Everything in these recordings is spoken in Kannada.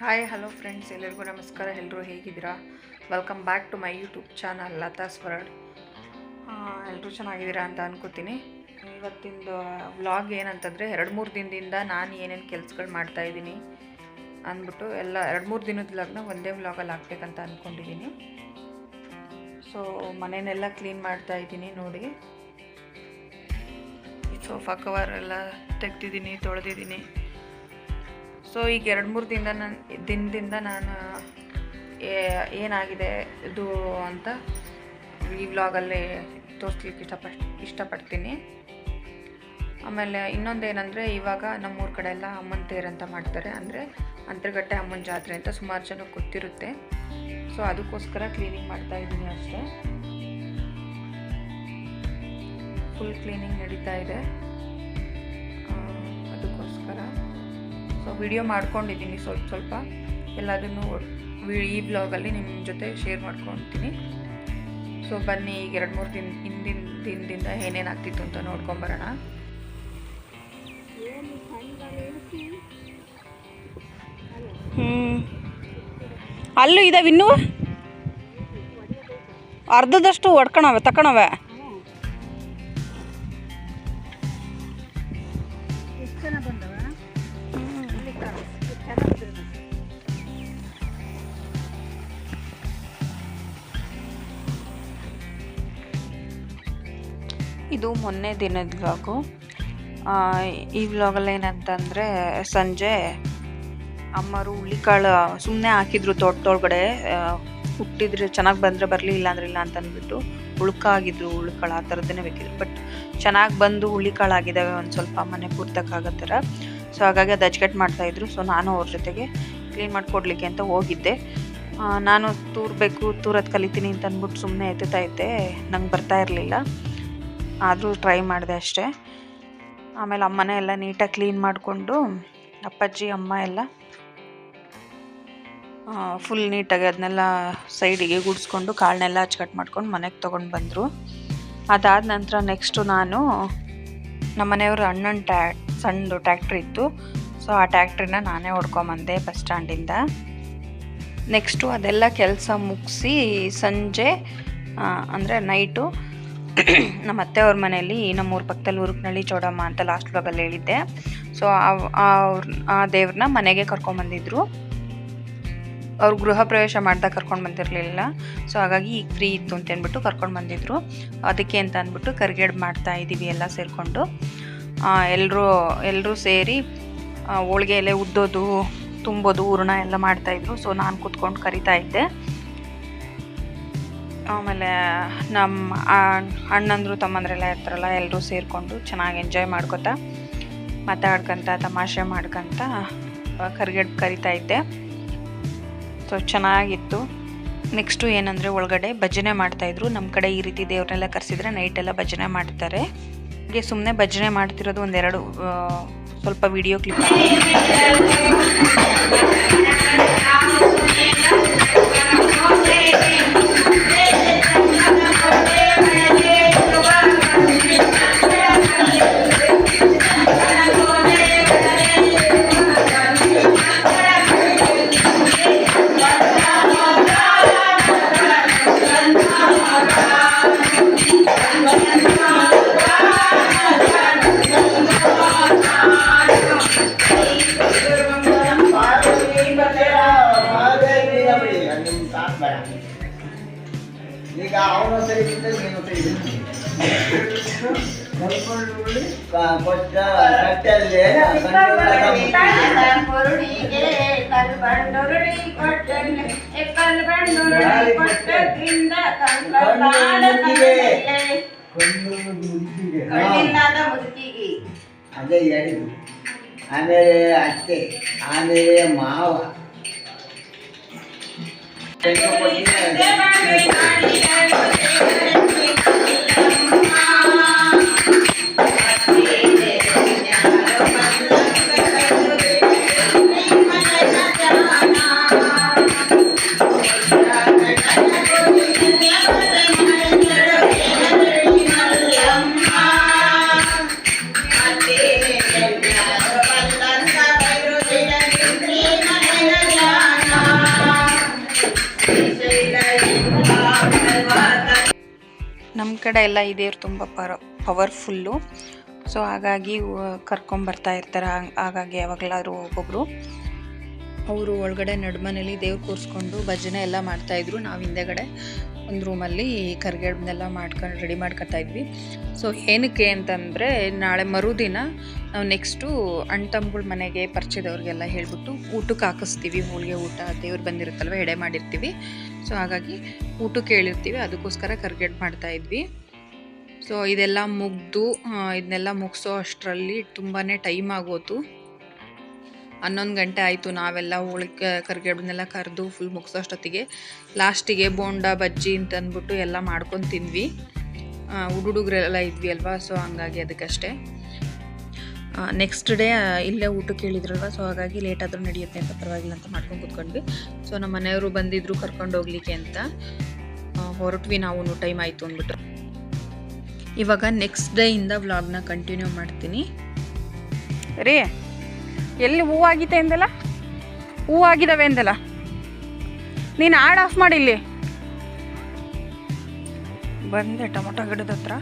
ಹಾಯ್ ಹಲೋ ಫ್ರೆಂಡ್ಸ್ ಎಲ್ಲರಿಗೂ ನಮಸ್ಕಾರ. ಎಲ್ಲರೂ ಹೇಗಿದ್ದೀರಾ? Welcome back to my YouTube channel Latha ಸ್ವರಡ್ ಎಲ್ಲರೂ ಚೆನ್ನಾಗಿದ್ದೀರಾ ಅಂತ ಅನ್ಕೋತೀನಿ. ಇವತ್ತಿಂದು ವ್ಲಾಗ್ ಏನಂತಂದರೆ, ಎರಡು ಮೂರು ದಿನದಿಂದ ನಾನು ಏನೇನು ಕೆಲಸಗಳು ಮಾಡ್ತಾಯಿದ್ದೀನಿ ಅಂದ್ಬಿಟ್ಟು ಎಲ್ಲ, ಎರಡು ಮೂರು ದಿನದ ವ್ಲಾಗ್ನ ಒಂದೇ ವ್ಲಾಗಲ್ಲಿ ಹಾಕ್ಬೇಕಂತ ಅಂದ್ಕೊಂಡಿದ್ದೀನಿ ಸೊ ಮನೆಯನ್ನೆಲ್ಲ ಕ್ಲೀನ್ ಮಾಡ್ತಾ ಇದ್ದೀನಿ ನೋಡಿ. ಸೋಫಾ ಕವರ್ ಎಲ್ಲ ತೆಗ್ದಿದ್ದೀನಿ, ತೊಳೆದಿದ್ದೀನಿ. ಸೊ ಈಗ ಎರಡು ಮೂರು ದಿನದ ನನ್ನ ದಿನದಿಂದ ನಾನು ಏನಾಗಿದೆ, ಇದು ಅಂತ ಈ ವ್ಲಾಗಲ್ಲಿ ತೋರಿಸ್ಲಿಕ್ಕೆ ಇಷ್ಟಪಟ್ ಇಷ್ಟಪಡ್ತೀನಿ. ಆಮೇಲೆ ಇನ್ನೊಂದು ಏನಂದರೆ, ಇವಾಗ ನಮ್ಮೂರ ಕಡೆ ಎಲ್ಲ ಅಮ್ಮನ ತೇರು ಅಂತ ಮಾಡ್ತಾರೆ. ಅಂದರೆ ಅಂತರ್ಗಟ್ಟೆ ಅಮ್ಮನ ಜಾತ್ರೆ ಅಂತ ಸುಮಾರು ಜನಕ್ಕೆ ಗೊತ್ತಿರುತ್ತೆ. ಸೊ ಅದಕ್ಕೋಸ್ಕರ ಕ್ಲೀನಿಂಗ್ ಮಾಡ್ತಾ ಇದ್ದೀನಿ ಅಷ್ಟೇ. ಫುಲ್ ಕ್ಲೀನಿಂಗ್ ನಡೀತಾ ಇದೆ. ವಿಡಿಯೋ ಮಾಡ್ಕೊಂಡಿದ್ದೀನಿ. ಸ್ವಲ್ಪ ಸ್ವಲ್ಪ ಎಲ್ಲದನ್ನು ಈ ಬ್ಲಾಗಲ್ಲಿ ನಿಮ್ಮ ಜೊತೆ ಶೇರ್ ಮಾಡ್ಕೊತೀನಿ. ಸೊ ಬನ್ನಿ, ಈಗ ಎರಡು ಮೂರು ದಿನ, ಹಿಂದಿನ ದಿನದಿಂದ ಏನೇನು ಆಗ್ತಿತ್ತು ಅಂತ ನೋಡ್ಕೊಂಬರೋಣ ಹ್ಞೂ ಅಲ್ಲೂ ಇದಾವೆ ಇನ್ನೂ? ಅರ್ಧದಷ್ಟು ಒಡ್ಕೊಳವೆ ತಕೊಳವೆ ಮೊನ್ನೆ ದಿನದ ವ್ಲಾಗು ಈ ವ್ಲಾಗಲ್ಲಿ ಏನಂತಂದರೆ ಸಂಜೆ ಅಮ್ಮರು ಹುಳ್ಳಿಕಾಳು ಸುಮ್ಮನೆ ಹಾಕಿದ್ರು ತೋಟದೊಳಗಡೆ ಹುಟ್ಟಿದ್ರೆ ಚೆನ್ನಾಗಿ ಬಂದರೆ ಬರಲಿ ಇಲ್ಲ ಅಂದ್ರೆ ಇಲ್ಲ ಅಂತ ಅಂದ್ಬಿಟ್ಟು ಆಗಿದ್ರು ಹುಳ್ಕಾಳು, ಆ ಥರದ್ದೇ ಬೇಕಿದ್ರು ಬಟ್ ಚೆನ್ನಾಗಿ ಬಂದು ಹುಳ್ಳಿಕಾಳು ಆಗಿದ್ದಾವೆ ಒಂದು ಸ್ವಲ್ಪ ಮನೆ ಪೂರ್ತಕ್ಕಾಗೋ ಥರ ಸೊ ಹಾಗಾಗಿ ಅದು ಅಜ್ಕಟ್ ಮಾಡ್ತಾಯಿದ್ರು ಸೊ ನಾನು ಅವ್ರ ಜೊತೆಗೆ ಕ್ಲೀನ್ ಮಾಡಿಕೊಡ್ಲಿಕ್ಕೆ ಅಂತ ಹೋಗಿದ್ದೆ. ನಾನು ತೂರಬೇಕು ತೂರದ್ದು ಕಲಿತೀನಿ ಅಂತ ಅಂದ್ಬಿಟ್ಟು ಸುಮ್ಮನೆ ಎತ್ತುತ್ತಾ ಇದ್ದೆ. ನಂಗೆ ಬರ್ತಾ ಇರಲಿಲ್ಲ. ಆದರೂ ಟ್ರೈ ಮಾಡಿದೆ ಅಷ್ಟೇ. ಆಮೇಲೆ ಅಮ್ಮನೇ ಎಲ್ಲ ನೀಟಾಗಿ ಕ್ಲೀನ್ ಮಾಡಿಕೊಂಡು, ಅಪ್ಪಾಜಿ, ಅಮ್ಮ ಎಲ್ಲ ಫುಲ್ ನೀಟಾಗಿ ಅದನ್ನೆಲ್ಲ ಸೈಡಿಗೆ ಗುಡಿಸ್ಕೊಂಡು ಕಾಳನ್ನೆಲ್ಲ ಕಟ್ ಮಾಡ್ಕೊಂಡು ಮನೆಗೆ ತೊಗೊಂಡು ಬಂದರು. ಅದಾದ ನಂತರ ನೆಕ್ಸ್ಟು ನಾನು ನಮ್ಮ ಮನೆಯವರು ಅಣ್ಣನ ಟ್ಯಾ ಸಣ್ಣದು ಟ್ಯಾಕ್ಟ್ರಿ ಇತ್ತು. ಸೊ ಆ ಟ್ಯಾಕ್ಟ್ರಿನ ನಾನೇ ಹೊಡ್ಕೊಂಬಂದೆ ಬಸ್ ಸ್ಟ್ಯಾಂಡಿಂದ ನೆಕ್ಸ್ಟು ಅದೆಲ್ಲ ಕೆಲಸ ಮುಗಿಸಿ ಸಂಜೆ ಅಂದರೆ ನೈಟು ನಮ್ಮ ಅತ್ತೆಯವ್ರ ಮನೆಯಲ್ಲಿ ನಮ್ಮೂರ ಪಕ್ಕದಲ್ಲಿ ಉರುಕ್ನಳ್ಳಿ ಚೌಡಮ್ಮ ಅಂತ ಲಾಸ್ಟ್ ಬ್ಲಾಗಲ್ಲಿ ಹೇಳಿದ್ದೆ. ಸೊ ಅವ್ರ ಆ ದೇವ್ರನ್ನ ಮನೆಗೆ ಕರ್ಕೊಂಬಂದಿದ್ರು ಅವ್ರು ಗೃಹ ಪ್ರವೇಶ ಮಾಡ್ದಾಗ ಕರ್ಕೊಂಡು ಬಂದಿರಲಿಲ್ಲ. ಸೊ ಹಾಗಾಗಿ ಈಗ ಫ್ರೀ ಇತ್ತು ಅಂತ ಅಂದ್ಬಿಟ್ಟು ಕರ್ಕೊಂಡು ಬಂದಿದ್ರು. ಅದಕ್ಕೆ ಅಂತ ಅಂದ್ಬಿಟ್ಟು ಕರ್ಗೇಡ್ ಮಾಡ್ತಾ ಇದ್ದೀವಿ ಎಲ್ಲ ಸೇರಿಕೊಂಡು. ಎಲ್ಲರೂ ಎಲ್ಲರೂ ಸೇರಿ ಹೋಳ್ಗೆ ಎಲೆ ಉದ್ದೋದು, ತುಂಬೋದು, ಹೂರ್ಣ ಎಲ್ಲ ಮಾಡ್ತಾಯಿದ್ರು ಸೊ ನಾನು ಕೂತ್ಕೊಂಡು ಕರಿತಾ ಇದ್ದೆ. ಆಮೇಲೆ ನಮ್ಮ ಅಣ್ಣಂದರು ತಮ್ಮಂದ್ರೆಲ್ಲ ಇರ್ತಾರಲ್ಲ ಎಲ್ಲರೂ ಸೇರಿಕೊಂಡು ಚೆನ್ನಾಗಿ ಎಂಜಾಯ್ ಮಾಡ್ಕೊತಾ ಮಾತಾಡ್ಕೊತ, ತಮಾಷೆ ಮಾಡ್ಕೊತ ಕರ್ಗಡ್, ಕರಿತಾ ಇದ್ದೆ. ಸೊ ಚೆನ್ನಾಗಿತ್ತು. ನೆಕ್ಸ್ಟು ಏನಂದರೆ ಒಳಗಡೆ ಭಜನೆ ಮಾಡ್ತಾಯಿದ್ರು ನಮ್ಮ ಕಡೆ ಈ ರೀತಿ ದೇವ್ರನ್ನೆಲ್ಲ ಕರೆಸಿದ್ರೆ ನೈಟೆಲ್ಲ ಭಜನೆ ಮಾಡ್ತಾರೆ. ಹಾಗೆ ಸುಮ್ಮನೆ ಭಜನೆ ಮಾಡ್ತಿರೋದು ಒಂದೆರಡು ಸ್ವಲ್ಪ ವಿಡಿಯೋ ಕ್ಲಿಪ್ ಅದೇ ಹೇಳಿದ್ದು ಆಮೇಲೆ ಅತ್ತೆ ಆಮೇಲೆ ಮಾವ ಮತ್ತೆ ಕಡೆ ಎಲ್ಲ ಇದೇವ್ರು ದೇವ್ರು ತುಂಬ ಪರ ಪವರ್ಫುಲ್ಲು ಸೊ ಹಾಗಾಗಿ ಕರ್ಕೊಂಬರ್ತಾ ಇರ್ತಾರೆ. ಹಾಗ್- ಹಾಗಾಗಿ ಯಾವಾಗಲಾದ್ರೂ ಒಬ್ಬೊಬ್ಬರು ಅವರು ಒಳಗಡೆ ನಡುಮನೇಲಿ ದೇವ್ರು ಕೂರಿಸ್ಕೊಂಡು ಭಜನೆ ಎಲ್ಲ ಮಾಡ್ತಾಯಿದ್ರು ನಾವು ಹಿಂದೆಗಡೆ ಒಂದು ರೂಮಲ್ಲಿ ಕರ್ಗೆಡ್ನೆಲ್ಲ ಮಾಡ್ಕೊಂಡು ರೆಡಿ ಮಾಡ್ಕೊತಾ ಇದ್ವಿ. ಸೊ ಏನಕ್ಕೆ ಅಂತಂದರೆ, ನಾಳೆ ಮರುದಿನ ನಾವು ನೆಕ್ಸ್ಟು ಅಣ್ಣ ತಮ್ಮಗಳ ಮನೆಗೆ ಪರಿಚಯದವ್ರಿಗೆಲ್ಲ ಹೇಳಿಬಿಟ್ಟು ಊಟಕ್ಕೆ ಹಾಕಿಸ್ತೀವಿ. ಹೋಳಿಗೆ ಊಟ, ದೇವ್ರು ಬಂದಿರುತ್ತಲ್ವ, ಎಡೆ ಮಾಡಿರ್ತೀವಿ. ಸೊ ಹಾಗಾಗಿ ಊಟಕ್ಕೆ ಹೇಳಿರ್ತೀವಿ. ಅದಕ್ಕೋಸ್ಕರ ಕರ್ಗೇಟ್ ಮಾಡ್ತಾ ಇದ್ವಿ. ಸೊ ಇದೆಲ್ಲ ಮುಗ್ದು ಇದನ್ನೆಲ್ಲ ಮುಗಿಸೋ ಅಷ್ಟರಲ್ಲಿ ತುಂಬಾ ಟೈಮ್ ಆಗೋತು. ಹನ್ನೊಂದು ಗಂಟೆ ಆಯಿತು, ನಾವೆಲ್ಲ ಹೋಳಿಗೆ ಕರ್ಗೆಡನ್ನೆಲ್ಲ ಕರೆದು ಫುಲ್ ಮುಗಿಸೋಷ್ಟೊತ್ತಿಗೆ. ಲಾಸ್ಟಿಗೆ ಬೋಂಡ, ಬಜ್ಜಿ ಅಂತ ಅಂದ್ಬಿಟ್ಟು ಎಲ್ಲ ಮಾಡ್ಕೊಂಡು ತಿಂದ್ವಿ. ಹುಡುಗರೆಲ್ಲ ಇದ್ವಿ ಅಲ್ವಾ ಸೊ ಹಂಗಾಗಿ ಅದಕ್ಕಷ್ಟೇ. ನೆಕ್ಸ್ಟ್ ಡೇ ಇಲ್ಲೇ ಊಟಕ್ಕೆ ಕೇಳಿದ್ರಲ್ವ ಸೊ ಹಾಗಾಗಿ ಲೇಟ್ ಆದರೂ ನಡೆಯುತ್ತೆ ಅಂತ ಪರವಾಗಿಲ್ಲ ಅಂತ ಮಾಡ್ಕೊಂಡು ಕೂತ್ಕೊಂಡ್ವಿ. ಸೊ ನಮ್ಮ ಮನೆಯವರು ಬಂದಿದ್ರು ಕರ್ಕೊಂಡು ಹೋಗ್ಲಿಕ್ಕೆ ಅಂತ. ಹೊರಟ್ವಿ ನಾವು ಟೈಮ್ ಆಯಿತು ಅಂದ್ಬಿಟ್ಟು. ಇವಾಗ ನೆಕ್ಸ್ಟ್ ಡೇಯಿಂದ ವ್ಲಾಗ್ನ ಕಂಟಿನ್ಯೂ ಮಾಡ್ತೀನಿ. ರೀ ಎಲ್ಲಿ ಹೂವು ಎಂದಲ್ಲ ಹೂವಾಗಿದ್ದಾವೆ ಎಂದಲ್ಲ ನೀನು ಆಡ್ ಆಫ್ ಮಾಡಿ ಇಲ್ಲಿ. ಬಂದೆ ಟೊಮೊಟೊ ಗಿಡದ ಹತ್ರ.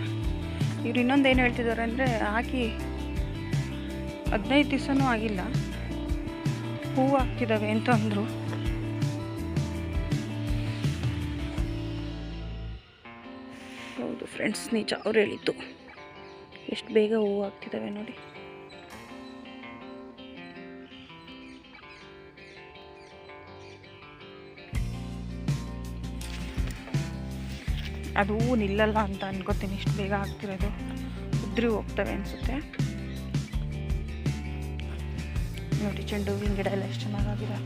ಇವ್ರು ಇನ್ನೊಂದು ಏನು ಹೇಳ್ತಿದ್ದಾರೆ ಅಂದರೆ, ಹಾಕಿ ಹದಿನೈದು ದಿವಸನೂ ಆಗಿಲ್ಲ. ಹೂವು ಆಗ್ತಿದ್ದಾವೆ ಅಂತ ಅಂದರು. ಹೌದು ಫ್ರೆಂಡ್ಸ್ ನಿಜ ಅವ್ರು ಹೇಳಿದ್ದು. ಎಷ್ಟು ಬೇಗ ಹೂವು ಆಗ್ತಿದ್ದಾವೆ ನೋಡಿ. ಅದು ನಿಲ್ಲಲ್ಲ ಅಂತ ಅನ್ಕೋತೀನಿ. ಇಷ್ಟು ಬೇಗ ಆಗ್ತಿರೋದು ಉದ್ರಿ ಹೋಗ್ತವೆ ಅನಿಸುತ್ತೆ. ನೋಡಿ, ಚೆಂಡು ಹೂವಿನ ಗಿಡ ಎಲ್ಲ ಎಷ್ಟು ಚೆನ್ನಾಗಾಗಿದೆ.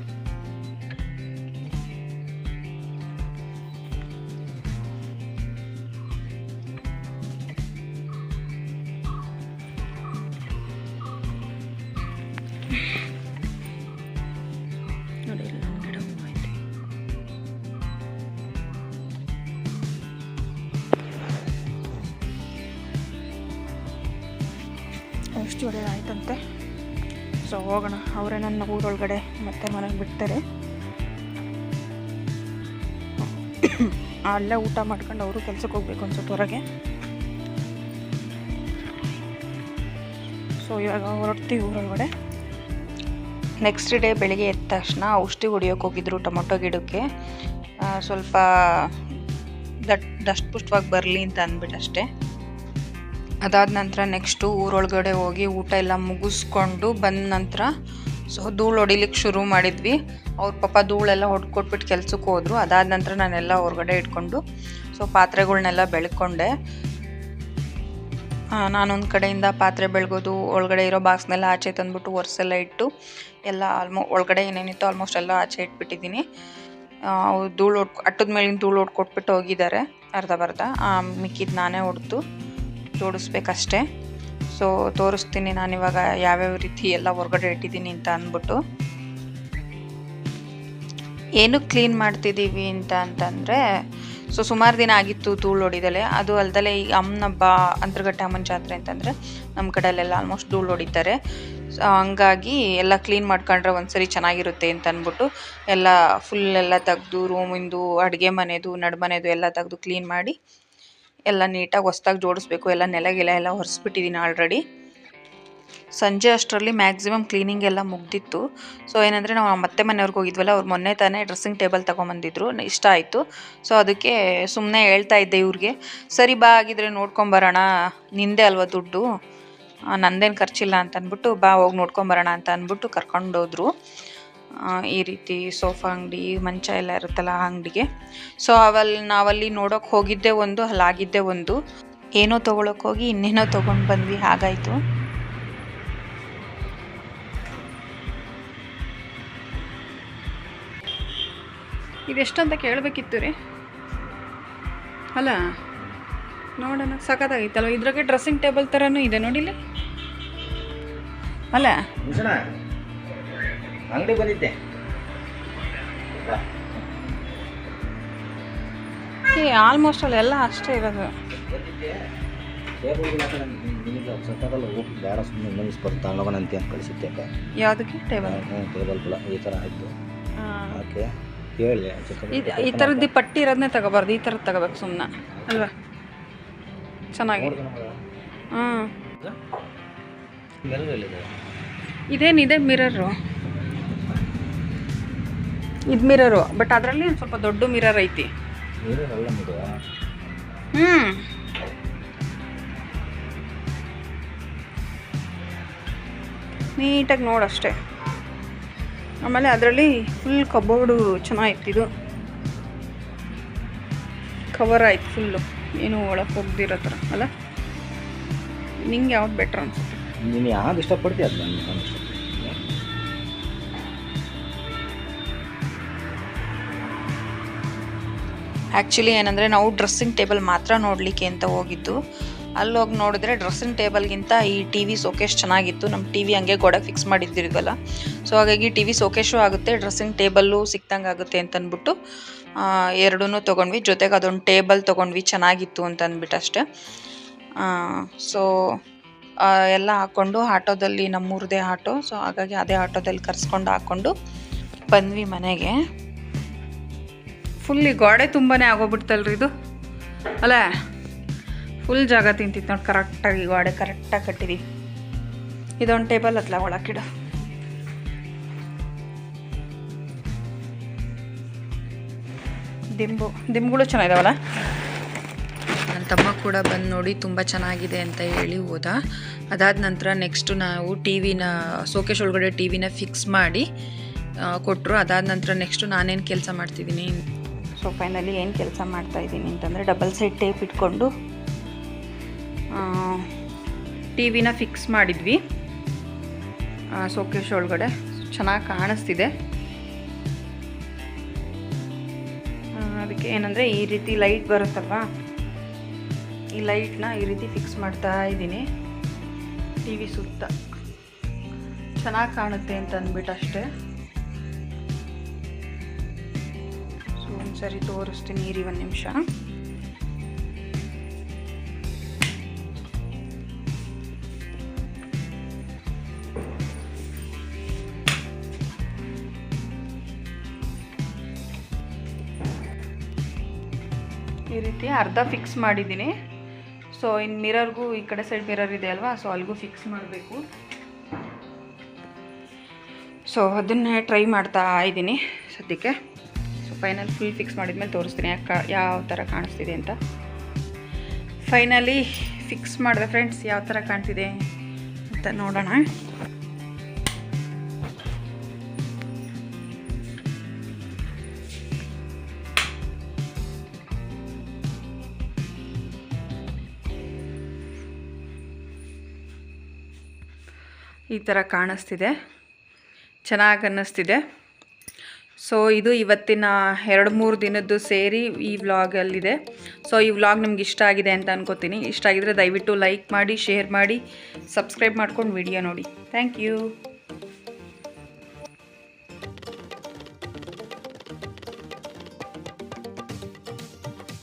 ಅಷ್ಟು ಒಳ್ಳೆಯ ಆಯ್ತಂತೆ ಸೊ ಹೋಗೋಣ. ಅವರೇ ನನ್ನ ಊರೊಳಗಡೆ ಮತ್ತೆ ಮನೆಗೆ ಬಿಡ್ತಾರೆ. ಅಲ್ಲೇ ಊಟ ಮಾಡ್ಕೊಂಡು ಅವರು ಕೆಲ್ಸಕ್ಕೆ ಹೋಗ್ಬೇಕು ಅನ್ಸುತ್ತೆ ಹೊರಗೆ. ಸೊ ಇವಾಗ ಹೊರಡ್ತೀವಿ ಊರೊಳಗಡೆ. ನೆಕ್ಸ್ಟ್ ಡೇ ಬೆಳಿಗ್ಗೆ ಎದ್ದ ತಕ್ಷಣ ಔಷಧಿ ಹೊಡಿಯೋಕೆ ಹೋಗಿದ್ರು ಟೊಮೊಟೊ ಗಿಡಕ್ಕೆ. ಸ್ವಲ್ಪ ದಟ್ ದಷ್ಟಪುಷ್ಟವಾಗಿ ಬರಲಿ ಅಂತ ಅಂದ್ಬಿಟ್ಟು ಅಷ್ಟೇ. ಅದಾದ ನಂತರ ನೆಕ್ಸ್ಟು ಊರೊಳಗಡೆ ಹೋಗಿ ಊಟ ಎಲ್ಲ ಮುಗಿಸ್ಕೊಂಡು ಬಂದ ನಂತರ ಸೊ ಧೂಳು ಹೊಡಿಲಿಕ್ಕೆ ಶುರು ಮಾಡಿದ್ವಿ. ಅವ್ರ ಪಾಪ ಧೂಳೆಲ್ಲ ಹೊಡ್ಕೊಟ್ಬಿಟ್ಟು ಕೆಲ್ಸಕ್ಕೆ ಹೋದ್ರು. ಅದಾದ ನಂತರ ನಾನೆಲ್ಲ ಹೊರಗಡೆ ಇಟ್ಕೊಂಡು ಸೊ ಪಾತ್ರೆಗಳ್ನೆಲ್ಲ ಬೆಳ್ಕೊಂಡೆ. ನಾನೊಂದು ಕಡೆಯಿಂದ ಪಾತ್ರೆ ಬೆಳಗೋದು, ಒಳಗಡೆ ಇರೋ ಬಾಕ್ಸ್ನೆಲ್ಲ ಆಚೆ ತಂದ್ಬಿಟ್ಟು ಒರೆಸೆಲ್ಲ ಇಟ್ಟು ಎಲ್ಲ ಆಲ್ಮೋ, ಒಳಗಡೆ ಏನೇನಿತ್ತು ಆಲ್ಮೋಸ್ಟ್ ಎಲ್ಲ ಆಚೆ ಇಟ್ಬಿಟ್ಟಿದ್ದೀನಿ. ಧೂಳು ಹೊಡ್ ಅಟ್ಟದ ಮೇಲಿನ ಧೂಳು ಹೊಡ್ಕೊಟ್ಬಿಟ್ಟು ಹೋಗಿದ್ದಾರೆ. ಅರ್ಧ ಬರ್ಧ. ಮಿಕ್ಕಿದ್ದು ನಾನೇ ಹೊಡೆದು. ಜೋಡಿಸ್ಬೇಕಷ್ಟೇ ಸೊ ತೋರಿಸ್ತೀನಿ ನಾನಿವಾಗ ಯಾವ್ಯಾವ ರೀತಿ ಎಲ್ಲ ಹೊರಗಡೆ ಇಟ್ಟಿದ್ದೀನಿ ಅಂತ ಅಂದ್ಬಿಟ್ಟು. ಏನು ಕ್ಲೀನ್ ಮಾಡ್ತಿದ್ದೀವಿ ಅಂತ ಅಂತಂದರೆ ಸೊ ಸುಮಾರು ದಿನ ಆಗಿತ್ತು ಧೂಳು ಹೊಡಿದಲೆ. ಅದು ಅಲ್ದಲೆ ಈ ಅಮ್ಮನ ಹಬ್ಬ ಅಂತರ್ಗಟ್ಟೆ ಅಮ್ಮನ ಜಾತ್ರೆ ಅಂತಂದರೆ ನಮ್ಮ ಕಡೆಯಲ್ಲೆಲ್ಲ ಆಲ್ಮೋಸ್ಟ್ ಧೂಳು ಹೊಡಿತಾರೆ. ಸೊ ಹಂಗಾಗಿ ಎಲ್ಲ ಕ್ಲೀನ್ ಮಾಡ್ಕೊಂಡ್ರೆ ಒಂದ್ಸರಿ ಚೆನ್ನಾಗಿರುತ್ತೆ ಅಂತ ಅಂದ್ಬಿಟ್ಟು ಎಲ್ಲ ಫುಲ್ ಎಲ್ಲ ತೆಗ್ದು ರೂಮಿಂದು ಅಡುಗೆ ಮನೆದು, ನಡುಮನೆದು ಎಲ್ಲ ತೆಗ್ದು ಕ್ಲೀನ್ ಮಾಡಿ ಎಲ್ಲ ನೀಟಾಗಿ ಹೊಸ್ದಾಗಿ ಜೋಡಿಸ್ಬೇಕು. ಎಲ್ಲ ನೆಲಗೆಲ್ಲ ಗಿಲ ಎಲ್ಲ ಒರೆಸ್ಬಿಟ್ಟಿದ್ದೀನಿ ಆಲ್ರೆಡಿ ಸಂಜೆ ಅಷ್ಟರಲ್ಲಿ ಮ್ಯಾಕ್ಸಿಮಮ್ ಕ್ಲೀನಿಂಗ್ ಎಲ್ಲ ಮುಗ್ದಿತ್ತು. ಸೊ ಏನಂದರೆ ನಾವು ಮತ್ತೆ ಮನೆಯವ್ರಿಗೆ ಹೋಗಿದ್ವಲ್ಲ, ಅವ್ರು ಮೊನ್ನೆ ತಾನೇ ಡ್ರೆಸ್ಸಿಂಗ್ ಟೇಬಲ್ ತೊಗೊಂಬಂದಿದ್ರು. ಇಷ್ಟ ಆಯಿತು. ಸೊ ಅದಕ್ಕೆ ಸುಮ್ಮನೆ ಹೇಳ್ತಾ ಇದ್ದೆ ಇವ್ರಿಗೆ, ಸರಿ ಬಾ ಆಗಿದ್ರೆ ನೋಡ್ಕೊಂಬರೋಣ ನಿಂದೆ ಅಲ್ವಾ ದುಡ್ಡು? ನಂದೇನು ಖರ್ಚಿಲ್ಲ ಅಂತ ಅಂದ್ಬಿಟ್ಟು, ಬಾ, ಹೋಗಿ ನೋಡ್ಕೊಂಬರೋಣ ಅಂತ ಅಂದ್ಬಿಟ್ಟು ಕರ್ಕೊಂಡೋದ್ರು ಈ ರೀತಿ ಸೋಫಾ ಅಂಗಡಿ ಮಂಚ ಎಲ್ಲ ಇರುತ್ತಲ್ಲ ಆ ಅಂಗಡಿಗೆ. ಸೊ ಅವಲ್ಲಿ ನಾವಲ್ಲಿ ನೋಡೋಕೆ ಹೋಗಿದ್ದೆ ಒಂದು ಅಲ್ಲಾಗಿದ್ದೆ ಒಂದು. ಏನೋ ತೊಗೊಳಕ್ಕೆ ಹೋಗಿ ಇನ್ನೇನೋ ತೊಗೊಂಡು ಬಂದ್ವಿ ಹಾಗಾಯಿತು. ಇದೆಷ್ಟಂತ ಕೇಳಬೇಕಿತ್ತು ರೀ? ಅಲ್ಲ ನೋಡೋಣ ಸಖತ್ತಾಗಿತ್ತಲ್ವ? ಇದ್ರಾಗೆ ಡ್ರೆಸ್ಸಿಂಗ್ ಟೇಬಲ್ ಥರನೂ ಇದೆ ನೋಡಿಲ್ಲ? ಅಲ್ಲ ಅಂಗಡಿ ಬಂದಿದ್ದೆ. ಏ ಆಲ್ಮೋಸ್ಟ್ ಅಲ್ಲಿ ಎಲ್ಲ ಅಷ್ಟೇ ಇರೋದು. ನಿನಗೆ ಸಕ್ಕದಲ್ಲ ಬೇಡ ಸುಮ್ಮನೆ ಇನ್ನೊಂದು ಬರ್ತಾ ಅಂತ ಕಳಿಸುತ್ತೆ ಯಾವುದಕ್ಕೆ? ಟೇಬಲ್ ಹ್ಞೂ ಟೇಬಲ್ಗಳ ಈ ಥರ ಆಯಿತು. ಓಕೆ ಹೇಳಿ ಈ ಥರದ್ದು ಪಟ್ಟಿ ಇರೋದನ್ನೇ ತಗೋಬಾರ್ದು ಈ ಥರದ್ದು ತಗೋಬೇಕು ಸುಮ್ಮನೆ ಅಲ್ವಾ? ಚೆನ್ನಾಗಿ. ನೋಡ್ದೆ ಹಾಂ ಮಿರರ್ ಎಲ್ಲಿದೆ? ಇದೇನಿದೆ? ಮಿರರು ಇದು ಮಿರರು ಬಟ್ ಅದರಲ್ಲಿ ಒಂದು ಸ್ವಲ್ಪ ದೊಡ್ಡ ಮಿರರ್ ಐತಿ. ಹ್ಞೂ ನೀಟಾಗಿ ನೋಡಷ್ಟೇ ಆಮೇಲೆ ಅದರಲ್ಲಿ ಫುಲ್ ಕಬೋರ್ಡು ಚೆನ್ನಾಗಿತ್ತು ಕವರ್ ಆಯ್ತು ಫುಲ್ಲು ಏನು ಒಳಗೆ ಹೋಗ್ದಿರೋ ಥರ ಅಲ್ಲ? ನಿಂಗೆ ಯಾವ್ದು ಬೆಟ್ರ್ ಅನ್ಸುತ್ತೆ? ನೀನು ಯಾವ್ದು ಇಷ್ಟಪಡ್ತೀಯ ಅದು ಆ್ಯಕ್ಚುಲಿ ಏನಂದರೆ ನಾವು ಡ್ರೆಸ್ಸಿಂಗ್ ಟೇಬಲ್ ಮಾತ್ರ ನೋಡಲಿಕ್ಕೆ ಅಂತ ಹೋಗಿದ್ದು. ಅಲ್ಲಿ ಹೋಗಿ ನೋಡಿದ್ರೆ ಡ್ರೆಸ್ಸಿಂಗ್ ಟೇಬಲ್ಗಿಂತ ಈ ಟಿ ವಿ ಸೋಕೇಶ್ ಚೆನ್ನಾಗಿತ್ತು. ನಮ್ಮ ಟಿ ವಿ ಹಂಗೆ ಗೋಡೆ ಫಿಕ್ಸ್ ಮಾಡಿದ್ದಿರಲ್ಲ ಸೊ ಹಾಗಾಗಿ ಟಿ ವಿ ಸೋಕೇಶು ಆಗುತ್ತೆ ಡ್ರೆಸ್ಸಿಂಗ್ ಟೇಬಲ್ಲು ಸಿಕ್ದಂಗೆ ಆಗುತ್ತೆ ಅಂತ ಅಂದ್ಬಿಟ್ಟು ಎರಡೂ ತೊಗೊಂಡ್ವಿ. ಜೊತೆಗೆ ಅದೊಂದು ಟೇಬಲ್ ತೊಗೊಂಡ್ವಿ, ಚೆನ್ನಾಗಿತ್ತು ಅಂತ ಅಷ್ಟೆ. ಅಷ್ಟೇ ಸೊ ಎಲ್ಲ ಹಾಕ್ಕೊಂಡು ಆಟೋದಲ್ಲಿ ನಮ್ಮೂರದೇ ಆಟೋ. ಸೊ ಹಾಗಾಗಿ ಅದೇ ಆಟೋದಲ್ಲಿ ಕರೆಸ್ಕೊಂಡು ಹಾಕ್ಕೊಂಡು ಬಂದ್ವಿ ಮನೆಗೆ. ಫುಲ್ ಈ ಗೋಡೆ ತುಂಬಾ ಆಗೋಗ್ಬಿಡ್ತಲ್ರಿ ಇದು? ಅಲ್ಲ? ಫುಲ್ ಜಾಗ ತಿಂತಿತ್ತು ನೋಡಿ ಕರೆಕ್ಟಾಗಿ ಗೋಡೆ ಕರೆಕ್ಟಾಗಿ ಕಟ್ಟಿದೀವಿ ಇದೊಂದು ಟೇಬಲ್ ಹತ್ಲ ಒಳಕಿಡ ದಿಂಬು, ದಿಂಬುಗಳು ಚೆನ್ನಾಗಿದಾವಲ್ಲ? ನನ್ನ ತಮ್ಮ ಕೂಡ ಬಂದು ನೋಡಿ ತುಂಬ ಚೆನ್ನಾಗಿದೆ ಅಂತ ಹೇಳಿ ಹೋದ. ಅದಾದ ನಂತರ ನೆಕ್ಸ್ಟು ನಾವು ಟಿ ವಿನ ಸೋಕೇಶ್ ಒಳಗಡೆ ಟಿ ವಿನ ಫಿಕ್ಸ್ ಮಾಡಿ ಕೊಟ್ಟರು ಅದಾದ ನಂತರ ನೆಕ್ಸ್ಟು ನಾನೇನು ಕೆಲಸ ಮಾಡ್ತಿದ್ದೀನಿ ಸೊ ಫೈನಲಿ ಏನು ಕೆಲಸ ಮಾಡ್ತಾ ಇದ್ದೀನಿ ಅಂತಂದರೆ ಡಬಲ್ ಸೈಡ್ ಟೇಪ್ ಇಟ್ಕೊಂಡು ಟಿ ವಿನ ಫಿಕ್ಸ್ ಮಾಡಿದ್ವಿ. ಸೋಕೇಶ್ ಒಳಗಡೆ. ಚೆನ್ನಾಗಿ ಕಾಣಿಸ್ತಿದೆ. ಅದಕ್ಕೆ ಏನಂದರೆ ಈ ರೀತಿ ಲೈಟ್ ಬರುತ್ತಲ್ವಾ? ಈ ಲೈಟ್ನ ಈ ರೀತಿ ಫಿಕ್ಸ್ ಮಾಡ್ತಾ ಇದ್ದೀನಿ. ಟಿ ವಿ ಸುತ್ತ. ಚೆನ್ನಾಗಿ ಕಾಣುತ್ತೆ ಅಂತ ಅಂದ್ಬಿಟ್ಟು ಅಷ್ಟೇ. ಸೊ ಒಂದ್ಸರಿ ತೋರಿಸ್ತೀನಿ, ಇರಿ ಒಂದು ನಿಮಿಷ. ಈ ರೀತಿ ಅರ್ಧ ಫಿಕ್ಸ್ ಮಾಡಿದ್ದೀನಿ. ಸೊ ಇನ್ನು ಮಿರರ್ಗೂ ಈ ಕಡೆ ಸೈಡ್ ಮಿರರ್ ಇದೆ ಅಲ್ವಾ? ಸೊ ಅಲ್ಲಿಗೂ ಫಿಕ್ಸ್ ಮಾಡಬೇಕು. ಸೊ ಅದನ್ನೇ ಟ್ರೈ ಮಾಡ್ತಾ ಇದ್ದೀನಿ ಸದ್ಯಕ್ಕೆ. ಫೈನಲ್ ಫುಲ್ ಫಿಕ್ಸ್ ಮಾಡಿದ್ಮೇಲೆ ತೋರಿಸ್ತೀನಿ. ಯಾಕೆ ಯಾವ ಥರ ಕಾಣಿಸ್ತಿದೆ ಅಂತ. ಫೈನಲಿ ಫಿಕ್ಸ್ ಮಾಡಿದೆ ಫ್ರೆಂಡ್ಸ್ ಯಾವ ಥರ ಕಾಣ್ತಿದೆ ಅಂತ ನೋಡೋಣ. ಈ ಥರ ಕಾಣಿಸ್ತಿದೆ. ಚೆನ್ನಾಗಿ ಅನ್ನಿಸ್ತಿದೆ. ಸೊ ಇದು ಇವತ್ತಿನ ಎರಡು ಮೂರು ದಿನದ್ದು ಸೇರಿ ಈ ವ್ಲಾಗಲ್ಲಿದೆ ಸೊ ಈ ವ್ಲಾಗ್ ನಿಮ್ಗೆ ಇಷ್ಟ ಆಗಿದೆ ಅಂತ ಅನ್ಕೋತೀನಿ. ಇಷ್ಟ ಆಗಿದ್ರೆ ದಯವಿಟ್ಟು ಲೈಕ್ ಮಾಡಿ ಶೇರ್ ಮಾಡಿ ಸಬ್ಸ್ಕ್ರೈಬ್ ಮಾಡ್ಕೊಂಡು ವಿಡಿಯೋ ನೋಡಿ. Thank you